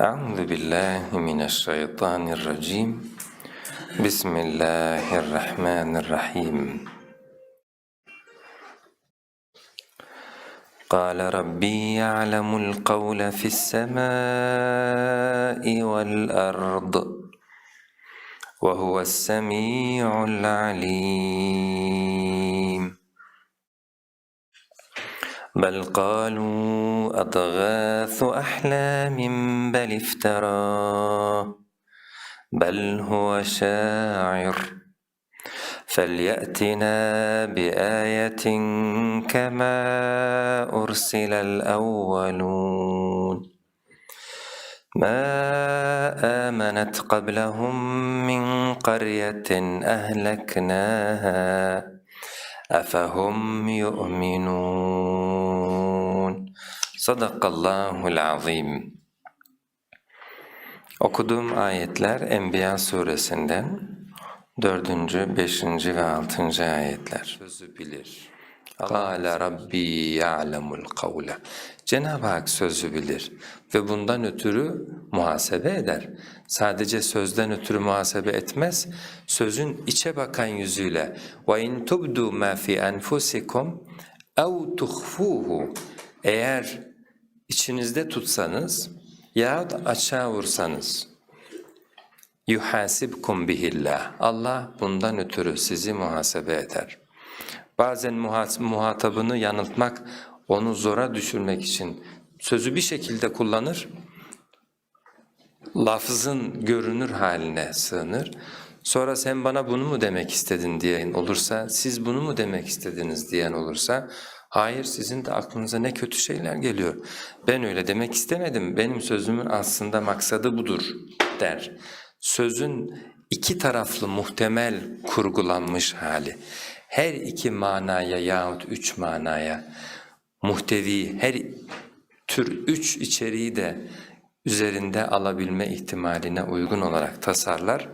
أعوذ بالله من الشيطان الرجيم. بسم الله الرحمن الرحيم. قال ربي يعلم القول في السماء والأرض وهو السميع العليم. بل قالوا أضغاث أحلام بل افتراه بل هو شاعر فليأتنا بآية كما أرسل الأولون ما آمنت قبلهم من قرية أهلكناها أفهم يؤمنون صدق الله العظيم Okuduğum ayetler Enbiya suresinden 4. 5. ve 6. ayetler. Sözü bilir. Kâle Rabbi ya'lemul kavle. Cenab-ı Hak sözü bilir ve bundan ötürü muhasebe eder. Sadece sözden ötürü muhasebe etmez, sözün içe bakan yüzüyle وَاِنْ تُبْدُوا مَا فِي أَنْفُسِكُمْ اَوْ تُخْفُوهُ Eğer içinizde tutsanız yahut açığa vursanız yuhasibkum bihillah. Allah bundan ötürü sizi muhasebe eder. Bazen muhatabını yanıltmak, onu zora düşürmek için sözü bir şekilde kullanır, lafızın görünür haline sığınır. Sonra sen bana bunu mu demek istedin diyen olursa, siz bunu mu demek istediniz diyen olursa, hayır sizin de aklınıza ne kötü şeyler geliyor. Ben öyle demek istemedim, benim sözümün aslında maksadı budur der. Sözün iki taraflı muhtemel kurgulanmış hali, her iki manaya yahut üç manaya muhtevi, her tür üç içeriği de üzerinde alabilme ihtimaline uygun olarak tasarlar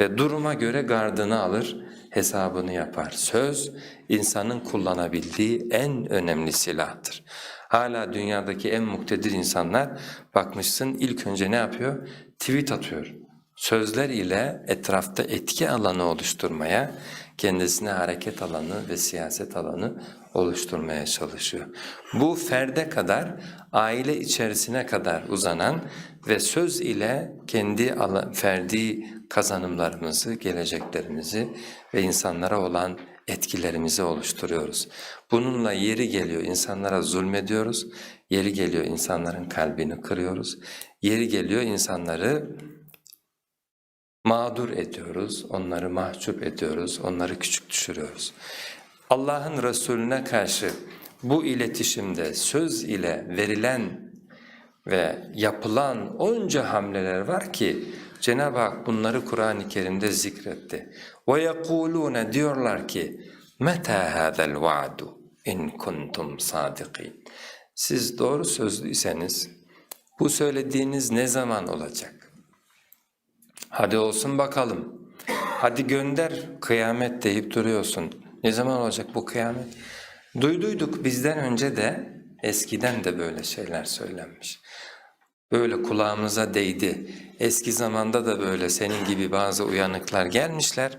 ve duruma göre gardını alır, hesabını yapar. Söz, insanın kullanabildiği en önemli silahtır. Hala dünyadaki en muktedir insanlar bakmışsın ilk önce ne yapıyor? Tweet atıyor. Sözler ile etrafta etki alanı oluşturmaya, kendisine hareket alanı ve siyaset alanı oluşturmaya çalışıyor. Bu ferde kadar, aile içerisine kadar uzanan ve söz ile kendi ferdi kazanımlarımızı, geleceklerimizi ve insanlara olan etkilerimizi oluşturuyoruz. Bununla yeri geliyor insanlara zulmediyoruz, yeri geliyor insanların kalbini kırıyoruz, yeri geliyor insanları mağdur ediyoruz, onları mahcup ediyoruz, onları küçük düşürüyoruz. Allah'ın Resulüne karşı bu iletişimde söz ile verilen ve yapılan onca hamleler var ki Cenab-ı Hak bunları Kur'an-ı Kerim'de zikretti. وَيَقُولُونَ diyorlar ki مَتَى هَذَا الْوَعْدُ اِنْ كُنْتُمْ صَادِقِينَ Siz doğru sözlüyseniz bu söylediğiniz ne zaman olacak? Hadi olsun bakalım. Hadi gönder kıyamet deyip duruyorsun. Ne zaman olacak bu kıyamet? Duyduyduk bizden önce de eskiden de böyle şeyler söylenmiş. Böyle kulağımıza değdi. Eski zamanda da böyle senin gibi bazı uyanıklar gelmişler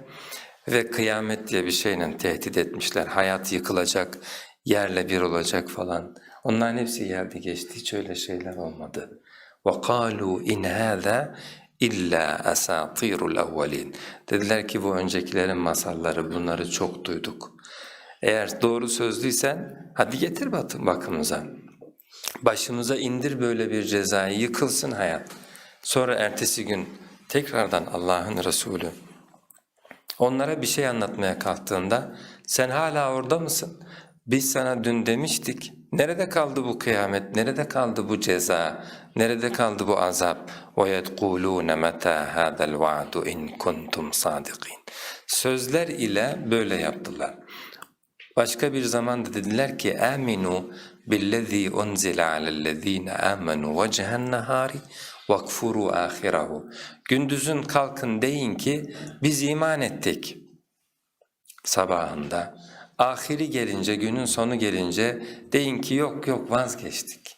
ve kıyamet diye bir şeyle tehdit etmişler. Hayat yıkılacak, yerle bir olacak falan. Onların hepsi geldi geçti, hiç öyle şeyler olmadı. وَقَالُوا اِنْ هَذَا illa asatirul evvelin. Dediler ki bu öncekilerin masalları bunları çok duyduk. Eğer doğru sözlüysen hadi getir batın bakımıza. Başımıza indir böyle bir cezayı yıkılsın hayat. Sonra ertesi gün tekrardan Allah'ın Resulü onlara bir şey anlatmaya kalktığında sen hala orada mısın? Biz sana dün demiştik. Nerede kaldı bu kıyamet? Nerede kaldı bu ceza? Nerede kaldı bu azap? وَيَدْقُولُونَ مَتَى هَذَا الْوَعْدُ اِنْ كُنْتُمْ صَادِقِينَ Sözler ile böyle yaptılar. Başka bir zamanda dediler ki aminu billezî unzila alellezîne amenu vechhen nahari vakfuru ahirahu. Gündüzün kalkın deyin ki biz iman ettik sabahında. Ahiri gelince, günün sonu gelince deyin ki yok yok vazgeçtik.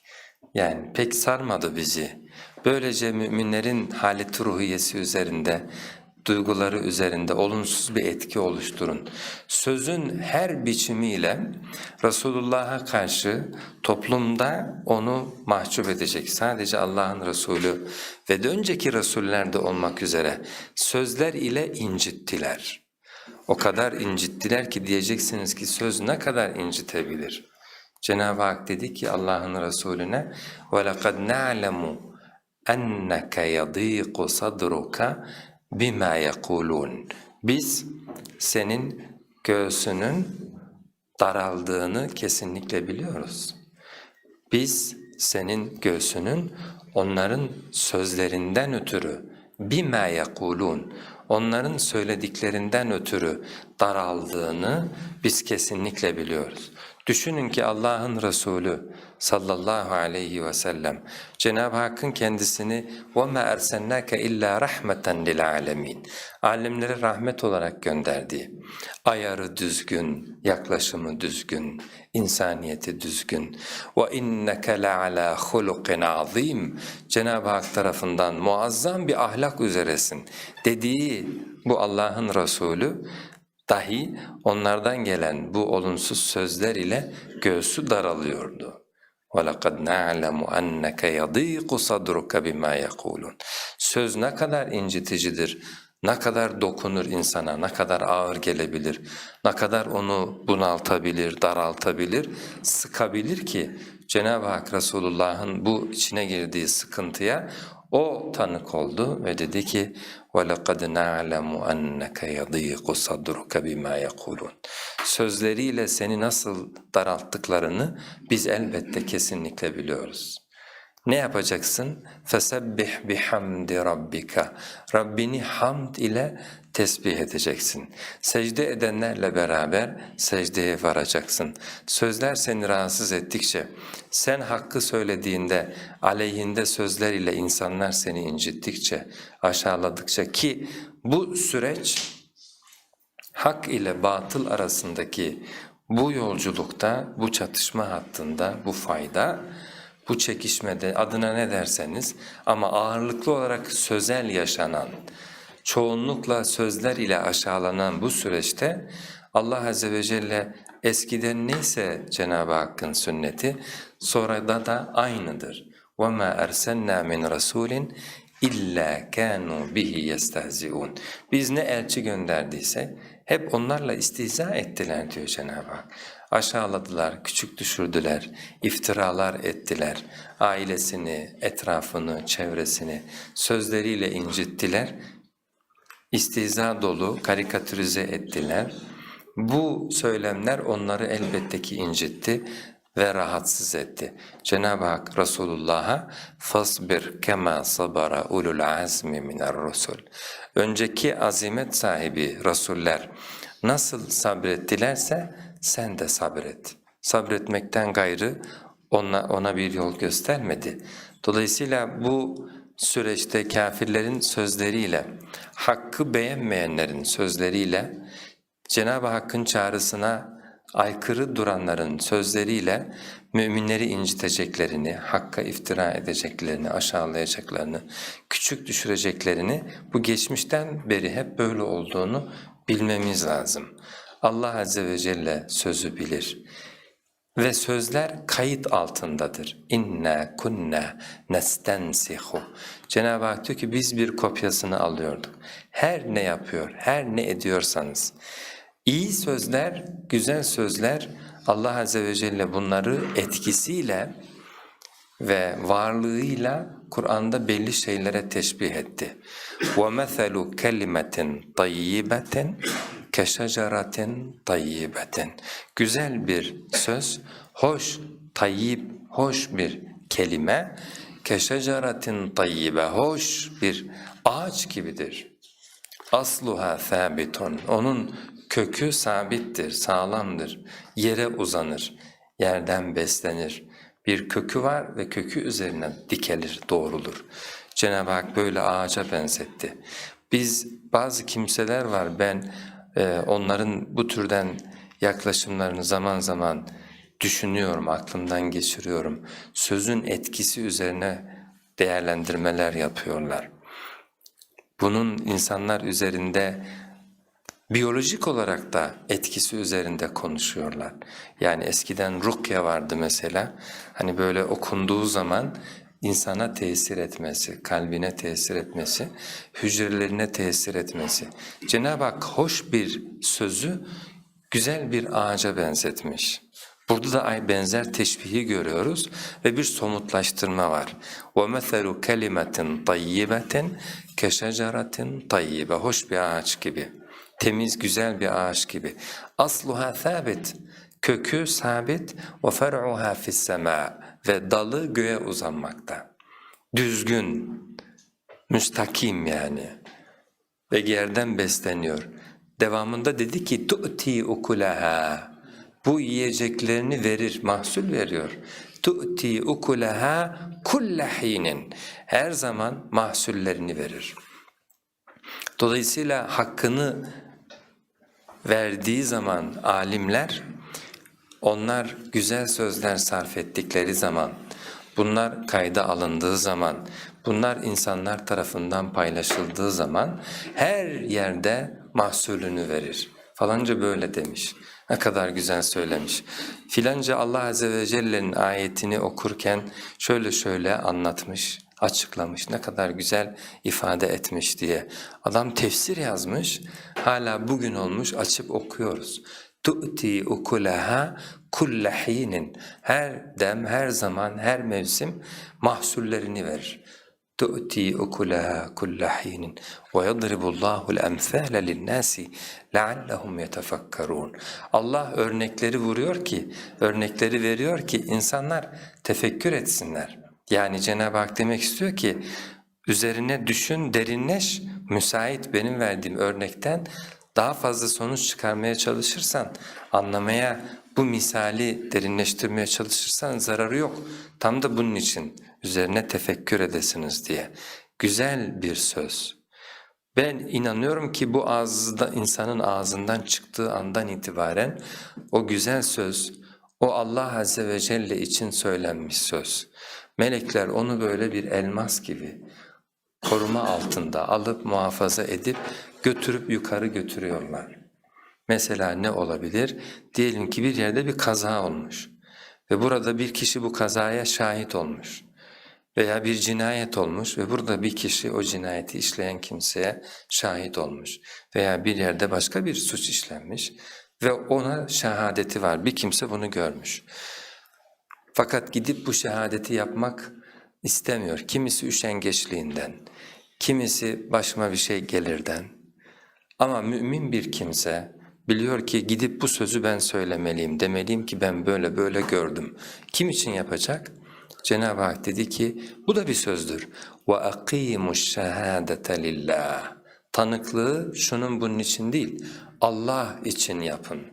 Yani pek sarmadı bizi. Böylece müminlerin haleti ruhiyesi üzerinde, duyguları üzerinde olumsuz bir etki oluşturun. Sözün her biçimiyle Resulullah'a karşı toplumda onu mahcup edecek. Sadece Allah'ın Resulü ve de önceki Resuller de olmak üzere sözler ile incittiler. O kadar incittiler ki diyeceksiniz ki söz ne kadar incitebilir? Cenab-ı Hak dedi ki Allah'ın Resulüne وَلَقَدْ نَعْلَمُ اَنَّكَ يَضِيقُ صَدْرُكَ bima yekulun. Biz senin göğsünün daraldığını kesinlikle biliyoruz. Biz senin göğsünün onların sözlerinden ötürü bima yekulun onların söylediklerinden ötürü daraldığını biz kesinlikle biliyoruz. Düşünün ki Allah'ın Resulü sallallahu aleyhi ve sellem Cenab-ı Hakk'ın kendisini وَمَا اَرْسَلنَّاكَ اِلَّا رَحْمَةً لِلْعَالَمِينَ Alemlere rahmet olarak gönderdiği, ayarı düzgün, yaklaşımı düzgün, insaniyeti düzgün. وَاِنَّكَ لَعَلَى خُلُقٍ عَظِيمٍ Cenab-ı Hak tarafından muazzam bir ahlak üzeresin dediği bu Allah'ın Resulü dahi onlardan gelen bu olumsuz sözler ile göğsü daralıyordu. وَلَقَدْ نَعْلَمُ أَنَّكَ يَضِيقُ صَدْرُكَ بِمَا يَقُولُونَ Söz ne kadar inciticidir, ne kadar dokunur insana, ne kadar ağır gelebilir, ne kadar onu bunaltabilir, daraltabilir, sıkabilir ki Cenab-ı Hak Resulullah'ın bu içine girdiği sıkıntıya o tanık oldu ve dedi ki وَلَقَدْ نَعْلَمُ أَنَّكَ يَضِيقُ صَدْرُكَ بِمَا يَقُولُونَ Sözleriyle seni nasıl daralttıklarını biz elbette kesinlikle biliyoruz. Ne yapacaksın? Fesebbih bihamdi rabbika. Rabbini hamd ile tesbih edeceksin. Secde edenlerle beraber secdeye varacaksın. Sözler seni rahatsız ettikçe, sen hakkı söylediğinde, aleyhinde sözler ile insanlar seni incittikçe, aşağıladıkça ki bu süreç hak ile batıl arasındaki bu yolculukta, bu çatışma hattında, bu fayda bu çekişmede adına ne derseniz ama ağırlıklı olarak sözel yaşanan, çoğunlukla sözler ile aşağılanan bu süreçte Allah Azze ve Celle eskiden neyse Cenab-ı Hakk'ın sünneti sonra da aynıdır. وَمَا أَرْسَلْنَا مِنْ رَسُولٍ İlla kanu bihi yestehziun. Biz ne elçi gönderdiysek hep onlarla istihza ettiler diyor Cenab-ı Hak. Aşağıladılar, küçük düşürdüler, iftiralar ettiler. Ailesini, etrafını, çevresini sözleriyle incittiler. İstihza dolu karikatürize ettiler. Bu söylemler onları elbette ki incitti ve rahatsız etti. Cenab-ı Hak Resulullah'a fasbir kema sabara ulul azmi minar rusul. Önceki azimet sahibi rasuller nasıl sabrettilerse sen de sabret. Sabretmekten gayrı ona, ona bir yol göstermedi. Dolayısıyla bu süreçte kafirlerin sözleriyle, hakkı beğenmeyenlerin sözleriyle Cenab-ı Hakk'ın çağrısına aykırı duranların sözleriyle müminleri inciteceklerini, hakka iftira edeceklerini, aşağılayacaklarını, küçük düşüreceklerini bu geçmişten beri hep böyle olduğunu bilmemiz lazım. Allah Azze ve Celle sözü bilir. Ve sözler kayıt altındadır. İnna kunna nestensihu. Cenab-ı Hak diyor ki biz bir kopyasını alıyorduk. Her ne yapıyor, her ne ediyorsanız İyi sözler, güzel sözler Allah Azze ve Celle bunları etkisiyle ve varlığıyla Kur'an'da belli şeylere teşbih etti. وَمَثَلُ كَلِمَةٍ طَيِّبَةٍ كَشَجَرَةٍ طَيِّبَةٍ Güzel bir söz, hoş, tayyib, hoş bir kelime, keşeceratin tayyibe, hoş bir ağaç gibidir. Asluha sabitun. Onun kökü sabittir, sağlamdır. Yere uzanır, yerden beslenir. Bir kökü var ve kökü üzerine dikelir, doğrulur. Cenab-ı Hak böyle ağaca benzetti. Biz bazı kimseler var ben e, onların bu türden yaklaşımlarını zaman zaman düşünüyorum, aklımdan geçiriyorum. Sözün etkisi üzerine değerlendirmeler yapıyorlar. Bunun insanlar üzerinde biyolojik olarak da etkisi üzerinde konuşuyorlar. Yani eskiden rukya vardı mesela. Hani böyle okunduğu zaman insana tesir etmesi, kalbine tesir etmesi, hücrelerine tesir etmesi. Cenab-ı Hak hoş bir sözü güzel bir ağaca benzetmiş. Burada da ay benzer teşbihi görüyoruz ve bir somutlaştırma var. وَمَثَلُ كَلِمَةٍ طَيِّبَةٍ كَشَجَرَةٍ طَيِّبَ Hoş bir ağaç gibi, temiz güzel bir ağaç gibi. Asluha sabit, kökü sabit ve fer'uha fissemâ ve dalı göğe uzanmakta. Düzgün, müstakim yani ve yerden besleniyor. Devamında dedi ki tu'ti ukulaha bu yiyeceklerini verir, mahsul veriyor. Tu'ti ukulaha kullahinin her zaman mahsullerini verir. Dolayısıyla hakkını verdiği zaman alimler onlar güzel sözler sarf ettikleri zaman, bunlar kayda alındığı zaman, bunlar insanlar tarafından paylaşıldığı zaman her yerde mahsulünü verir. Falanca böyle demiş. Ne kadar güzel söylemiş. Filanca Allah Azze ve Celle'nin ayetini okurken şöyle şöyle anlatmış, açıklamış, ne kadar güzel ifade etmiş diye. Adam tefsir yazmış, hala bugün olmuş açıp okuyoruz. tu'ti ukulaha kulle hinin. Her dem, her zaman, her mevsim mahsullerini verir. تؤتي أكلها كل حين ويضرب الله الأمثال للناس لعلهم يتفكرون Allah örnekleri vuruyor ki, örnekleri veriyor ki insanlar tefekkür etsinler. Yani Cenab-ı Hak demek istiyor ki üzerine düşün, derinleş, müsait benim verdiğim örnekten daha fazla sonuç çıkarmaya çalışırsan, anlamaya, bu misali derinleştirmeye çalışırsan zararı yok. Tam da bunun için üzerine tefekkür edesiniz diye. Güzel bir söz. Ben inanıyorum ki bu ağızda insanın ağzından çıktığı andan itibaren o güzel söz, o Allah Azze ve Celle için söylenmiş söz. Melekler onu böyle bir elmas gibi koruma altında alıp muhafaza edip götürüp yukarı götürüyorlar. Mesela ne olabilir? Diyelim ki bir yerde bir kaza olmuş ve burada bir kişi bu kazaya şahit olmuş veya bir cinayet olmuş ve burada bir kişi o cinayeti işleyen kimseye şahit olmuş veya bir yerde başka bir suç işlenmiş ve ona şehadeti var, bir kimse bunu görmüş. Fakat gidip bu şehadeti yapmak istemiyor. Kimisi üşengeçliğinden, kimisi başıma bir şey gelirden. Ama mümin bir kimse biliyor ki gidip bu sözü ben söylemeliyim, demeliyim ki ben böyle böyle gördüm. Kim için yapacak? Cenab-ı Hak dedi ki bu da bir sözdür. وَاَقِيمُ الشَّهَادَةَ لِلّٰهِ Tanıklığı şunun bunun için değil, Allah için yapın.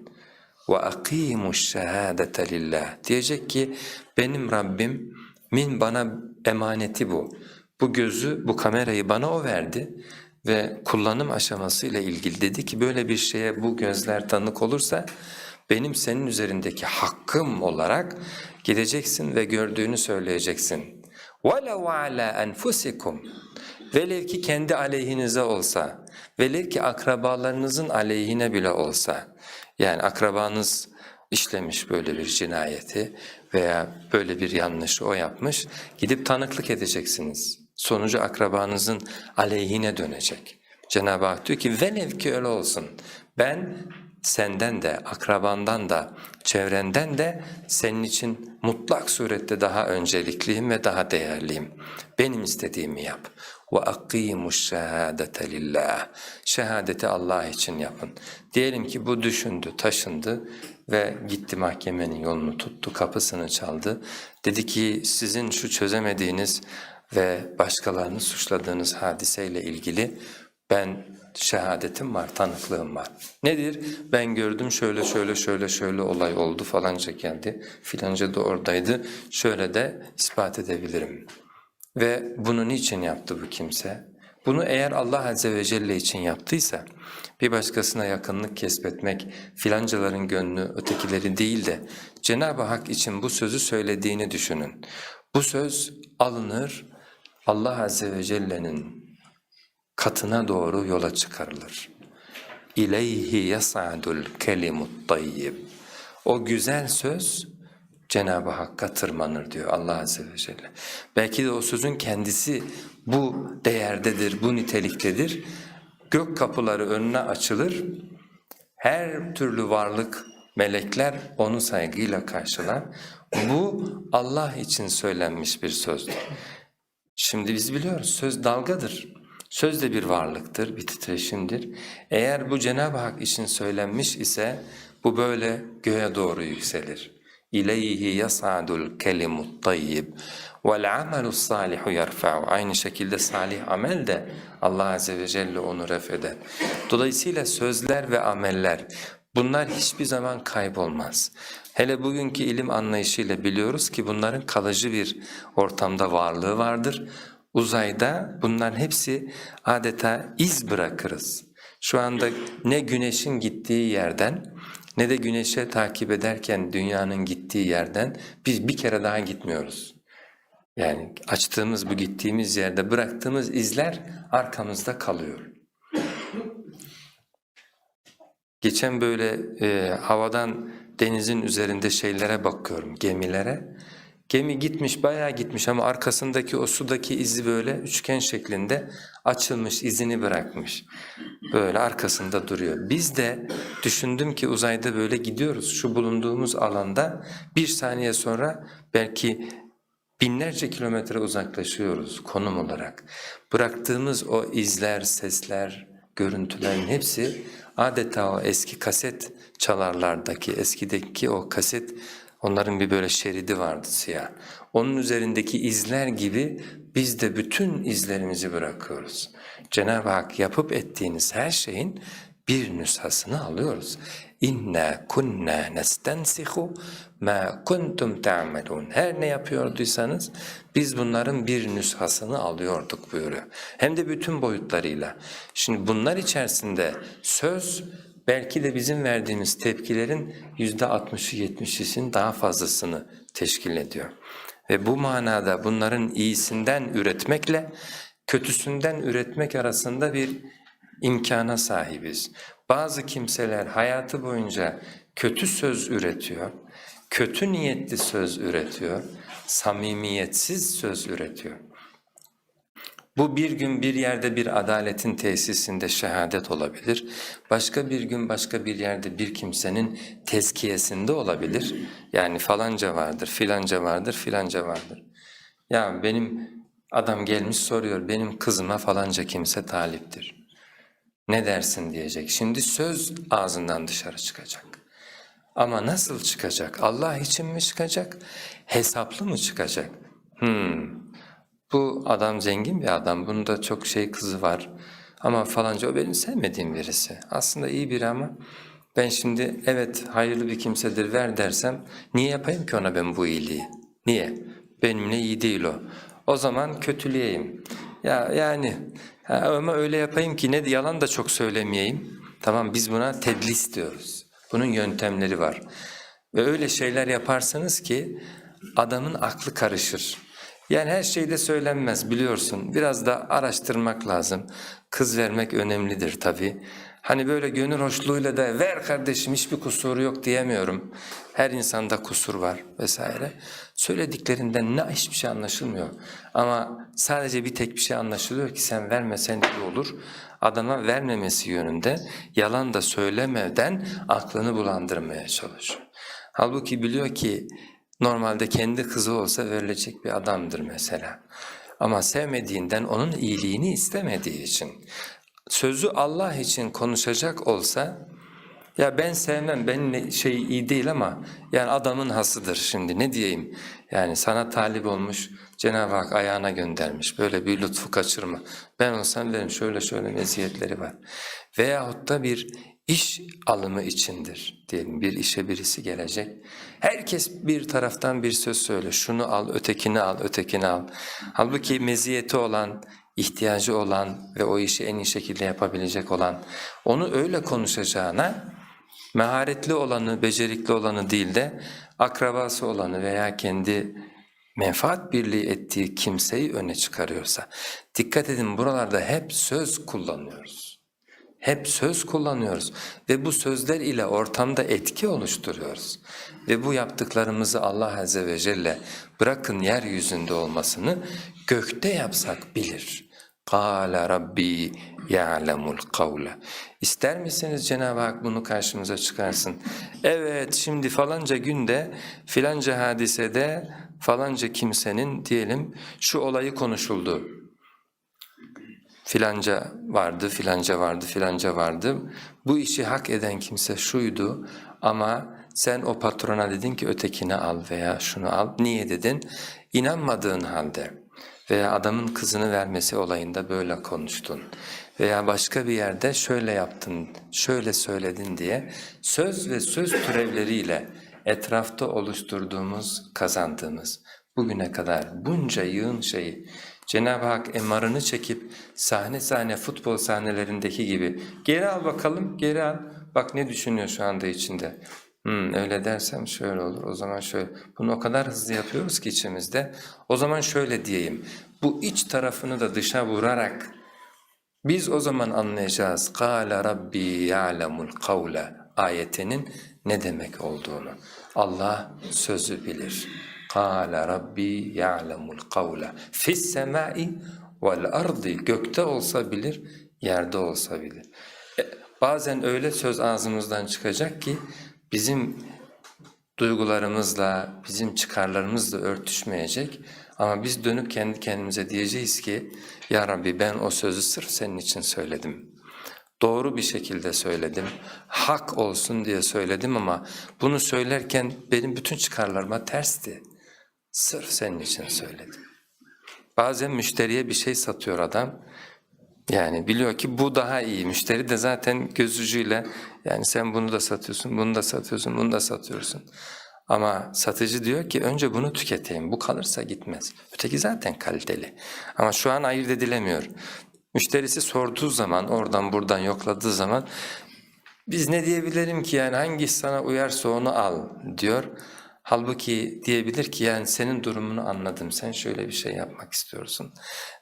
وَاَقِيمُ الشَّهَادَةَ لِلّٰهِ Diyecek ki benim Rabbim min bana emaneti bu. Bu gözü, bu kamerayı bana o verdi ve kullanım aşaması ile ilgili dedi ki böyle bir şeye bu gözler tanık olursa benim senin üzerindeki hakkım olarak gideceksin ve gördüğünü söyleyeceksin. وَلَوْ عَلَى أَنْفُسِكُمْ Velev ki kendi aleyhinize olsa, velev ki akrabalarınızın aleyhine bile olsa, yani akrabanız işlemiş böyle bir cinayeti veya böyle bir yanlışı o yapmış, gidip tanıklık edeceksiniz. Sonucu akrabanızın aleyhine dönecek. Cenab-ı Hak diyor ki velev ki öyle olsun. Ben senden de, akrabandan da, çevrenden de senin için mutlak surette daha öncelikliyim ve daha değerliyim. Benim istediğimi yap. Ve akimu şehadete lillah. Şehadeti Allah için yapın. Diyelim ki bu düşündü, taşındı ve gitti mahkemenin yolunu tuttu, kapısını çaldı. Dedi ki sizin şu çözemediğiniz ve başkalarını suçladığınız hadiseyle ilgili ben şehadetim var, tanıklığım var. Nedir? Ben gördüm şöyle şöyle şöyle şöyle olay oldu falanca geldi, filanca da oradaydı, şöyle de ispat edebilirim. Ve bunu niçin yaptı bu kimse? Bunu eğer Allah Azze ve Celle için yaptıysa, bir başkasına yakınlık kesbetmek, filancaların gönlü ötekileri değil de Cenab-ı Hak için bu sözü söylediğini düşünün. Bu söz alınır, Allah Azze ve Celle'nin katına doğru yola çıkarılır. İleyhi yas'adul kelimut tayyib. O güzel söz Cenab-ı Hakk'a tırmanır diyor Allah Azze ve Celle. Belki de o sözün kendisi bu değerdedir, bu niteliktedir. Gök kapıları önüne açılır. Her türlü varlık, melekler onu saygıyla karşılar. Bu Allah için söylenmiş bir sözdür. Şimdi biz biliyoruz söz dalgadır. Söz de bir varlıktır, bir titreşimdir. Eğer bu Cenab-ı Hak için söylenmiş ise bu böyle göğe doğru yükselir. İleyhi yas'adul kelimut tayyib vel amelus salihu yerfa'u. Aynı şekilde salih amel de Allah Azze ve Celle onu ref eder. Dolayısıyla sözler ve ameller bunlar hiçbir zaman kaybolmaz. Hele bugünkü ilim anlayışıyla biliyoruz ki bunların kalıcı bir ortamda varlığı vardır. Uzayda bunların hepsi adeta iz bırakırız. Şu anda ne güneşin gittiği yerden ne de güneşe takip ederken dünyanın gittiği yerden biz bir kere daha gitmiyoruz. Yani açtığımız bu gittiğimiz yerde bıraktığımız izler arkamızda kalıyor. Geçen böyle e, havadan denizin üzerinde şeylere bakıyorum, gemilere. Gemi gitmiş, bayağı gitmiş ama arkasındaki o sudaki izi böyle üçgen şeklinde açılmış, izini bırakmış. Böyle arkasında duruyor. Biz de düşündüm ki uzayda böyle gidiyoruz. Şu bulunduğumuz alanda bir saniye sonra belki binlerce kilometre uzaklaşıyoruz konum olarak. Bıraktığımız o izler, sesler, görüntülerin hepsi adeta o eski kaset çalarlardaki, eskideki o kaset onların bir böyle şeridi vardı siyah. Onun üzerindeki izler gibi biz de bütün izlerimizi bırakıyoruz. Cenab-ı Hak yapıp ettiğiniz her şeyin bir nüshasını alıyoruz. İnna kunna nestensihu ma kuntum ta'malun. Her ne yapıyorduysanız biz bunların bir nüshasını alıyorduk buyuruyor. Hem de bütün boyutlarıyla. Şimdi bunlar içerisinde söz belki de bizim verdiğimiz tepkilerin yüzde 60'ı 70'isinin daha fazlasını teşkil ediyor. Ve bu manada bunların iyisinden üretmekle kötüsünden üretmek arasında bir imkana sahibiz. Bazı kimseler hayatı boyunca kötü söz üretiyor, kötü niyetli söz üretiyor, samimiyetsiz söz üretiyor. Bu bir gün bir yerde bir adaletin tesisinde şehadet olabilir. Başka bir gün başka bir yerde bir kimsenin tezkiyesinde olabilir. Yani falanca vardır, filanca vardır, filanca vardır. Ya benim adam gelmiş soruyor, benim kızıma falanca kimse taliptir. Ne dersin diyecek. Şimdi söz ağzından dışarı çıkacak. Ama nasıl çıkacak? Allah için mi çıkacak? Hesaplı mı çıkacak? Hmm. Bu adam zengin bir adam, bunda çok şey kızı var. Ama falanca o benim sevmediğim birisi. Aslında iyi biri ama ben şimdi evet hayırlı bir kimsedir ver dersem niye yapayım ki ona ben bu iyiliği? Niye? Benimle iyi değil o. O zaman kötüleyeyim. Ya yani ha, ama öyle yapayım ki ne yalan da çok söylemeyeyim. Tamam biz buna tedlis diyoruz. Bunun yöntemleri var. Ve öyle şeyler yaparsanız ki adamın aklı karışır. Yani her şey de söylenmez biliyorsun. Biraz da araştırmak lazım. Kız vermek önemlidir tabii. Hani böyle gönül hoşluğuyla da ver kardeşim hiçbir kusuru yok diyemiyorum. Her insanda kusur var vesaire. Söylediklerinden ne hiçbir şey anlaşılmıyor. Ama sadece bir tek bir şey anlaşılıyor ki sen vermesen iyi olur. Adama vermemesi yönünde yalan da söylemeden aklını bulandırmaya çalışıyor. Halbuki biliyor ki Normalde kendi kızı olsa verilecek bir adamdır mesela. Ama sevmediğinden onun iyiliğini istemediği için. Sözü Allah için konuşacak olsa ya ben sevmem, ben şey iyi değil ama yani adamın hasıdır şimdi ne diyeyim. Yani sana talip olmuş, Cenab-ı Hak ayağına göndermiş. Böyle bir lütfu kaçırma. Ben olsam derim şöyle şöyle meziyetleri var. Veyahut da bir iş alımı içindir diyelim. Bir işe birisi gelecek. Herkes bir taraftan bir söz söyle. Şunu al, ötekini al, ötekini al. Halbuki meziyeti olan, ihtiyacı olan ve o işi en iyi şekilde yapabilecek olan onu öyle konuşacağına maharetli olanı, becerikli olanı değil de akrabası olanı veya kendi menfaat birliği ettiği kimseyi öne çıkarıyorsa, dikkat edin buralarda hep söz kullanıyoruz. Hep söz kullanıyoruz ve bu sözler ile ortamda etki oluşturuyoruz. Ve bu yaptıklarımızı Allah Azze ve Celle bırakın yeryüzünde olmasını gökte yapsak bilir. قَالَ Rabbi يَعْلَمُ الْقَوْلَ İster misiniz Cenab-ı Hak bunu karşımıza çıkarsın? Evet şimdi falanca günde filanca hadisede falanca kimsenin diyelim şu olayı konuşuldu filanca vardı, filanca vardı, filanca vardı. Bu işi hak eden kimse şuydu ama sen o patrona dedin ki ötekini al veya şunu al. Niye dedin? İnanmadığın halde veya adamın kızını vermesi olayında böyle konuştun veya başka bir yerde şöyle yaptın, şöyle söyledin diye söz ve söz türevleriyle etrafta oluşturduğumuz, kazandığımız bugüne kadar bunca yığın şeyi Cenab-ı Hak emarını çekip sahne sahne futbol sahnelerindeki gibi geri al bakalım, geri al. Bak ne düşünüyor şu anda içinde. Hmm, öyle dersem şöyle olur, o zaman şöyle. Bunu o kadar hızlı yapıyoruz ki içimizde. O zaman şöyle diyeyim, bu iç tarafını da dışa vurarak biz o zaman anlayacağız. قَالَ رَبِّي يَعْلَمُ الْقَوْلَ ayetinin ne demek olduğunu. Allah sözü bilir. Kâle Rabbi ya'lemul kavle fis semai vel ardi gökte olsa bilir, yerde olsa bilir. E, bazen öyle söz ağzımızdan çıkacak ki bizim duygularımızla, bizim çıkarlarımızla örtüşmeyecek. Ama biz dönüp kendi kendimize diyeceğiz ki, Ya Rabbi ben o sözü sırf senin için söyledim. Doğru bir şekilde söyledim, hak olsun diye söyledim ama bunu söylerken benim bütün çıkarlarıma tersti. Sırf senin için söyledim. Bazen müşteriye bir şey satıyor adam, yani biliyor ki bu daha iyi. Müşteri de zaten göz ucuyla yani sen bunu da satıyorsun, bunu da satıyorsun, bunu da satıyorsun. Ama satıcı diyor ki önce bunu tüketeyim, bu kalırsa gitmez. Öteki zaten kaliteli. Ama şu an ayırt edilemiyor. Müşterisi sorduğu zaman, oradan buradan yokladığı zaman biz ne diyebilirim ki yani hangisi sana uyarsa onu al diyor. Halbuki diyebilir ki yani senin durumunu anladım, sen şöyle bir şey yapmak istiyorsun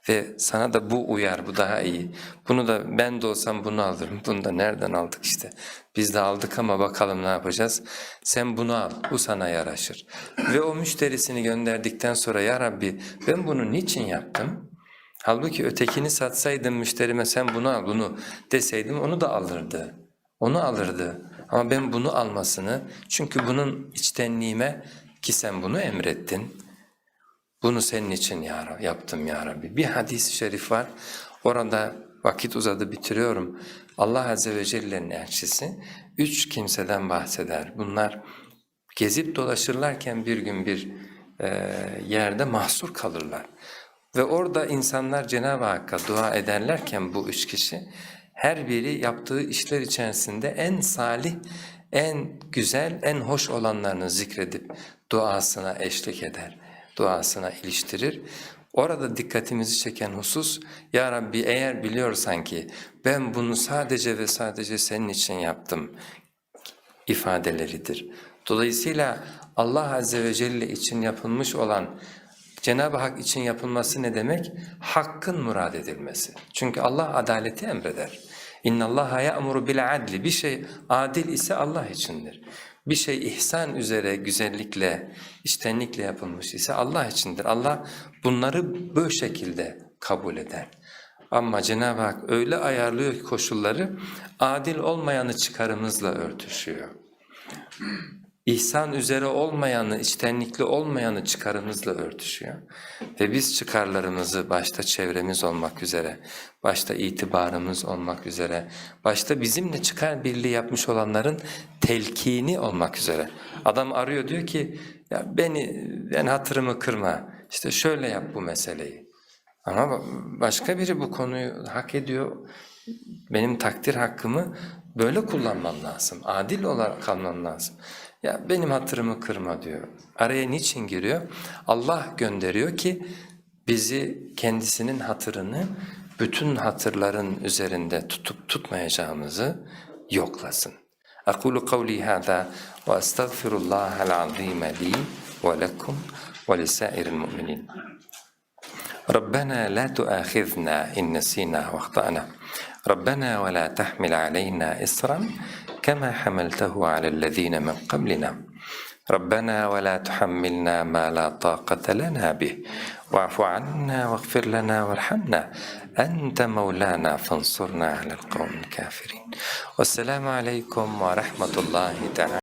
ve sana da bu uyar, bu daha iyi. Bunu da ben de olsam bunu alırım, bunu da nereden aldık işte. Biz de aldık ama bakalım ne yapacağız. Sen bunu al, bu sana yaraşır. Ve o müşterisini gönderdikten sonra ya Rabbi ben bunu niçin yaptım? Halbuki ötekini satsaydım müşterime sen bunu al, bunu deseydim onu da alırdı. Onu alırdı. Ama ben bunu almasını, çünkü bunun içtenliğime ki sen bunu emrettin, bunu senin için ya Rabbi, yaptım ya Rabbi. Bir hadis-i şerif var, orada vakit uzadı bitiriyorum. Allah Azze ve Celle'nin elçisi üç kimseden bahseder. Bunlar gezip dolaşırlarken bir gün bir e, yerde mahsur kalırlar. Ve orada insanlar Cenab-ı Hakk'a dua ederlerken bu üç kişi, her biri yaptığı işler içerisinde en salih, en güzel, en hoş olanlarını zikredip duasına eşlik eder, duasına iliştirir. Orada dikkatimizi çeken husus, Ya Rabbi eğer biliyorsan ki ben bunu sadece ve sadece senin için yaptım ifadeleridir. Dolayısıyla Allah Azze ve Celle için yapılmış olan Cenab-ı Hak için yapılması ne demek? Hakkın murad edilmesi. Çünkü Allah adaleti emreder. اِنَّ اللّٰهَ يَأْمُرُ بِالْعَدْلِ Bir şey adil ise Allah içindir. Bir şey ihsan üzere, güzellikle, içtenlikle yapılmış ise Allah içindir. Allah bunları bu şekilde kabul eder. Ama Cenab-ı Hak öyle ayarlıyor ki koşulları, adil olmayanı çıkarımızla örtüşüyor. İhsan üzere olmayanı, içtenlikli olmayanı çıkarımızla örtüşüyor. Ve biz çıkarlarımızı başta çevremiz olmak üzere, başta itibarımız olmak üzere, başta bizimle çıkar birliği yapmış olanların telkini olmak üzere. Adam arıyor diyor ki, ya beni, ben hatırımı kırma, işte şöyle yap bu meseleyi. Ama başka biri bu konuyu hak ediyor, benim takdir hakkımı böyle kullanmam lazım, adil olarak kalmam lazım. Ya benim hatırımı kırma diyor. Araya niçin giriyor? Allah gönderiyor ki bizi kendisinin hatırını bütün hatırların üzerinde tutup tutmayacağımızı yoklasın. أقول قولي هذا وأستغفر الله العظيم لي ولكم ولسائر المؤمنين ربنا لا تؤاخذنا إن نسينا واخطأنا ربنا ولا تحمل علينا إصرا كما حملته على الذين من قبلنا. ربنا ولا تحملنا ما لا طاقة لنا به. واعف عنا واغفر لنا وارحمنا. أنت مولانا فانصرنا على القوم الكافرين. والسلام عليكم ورحمة الله تعالى.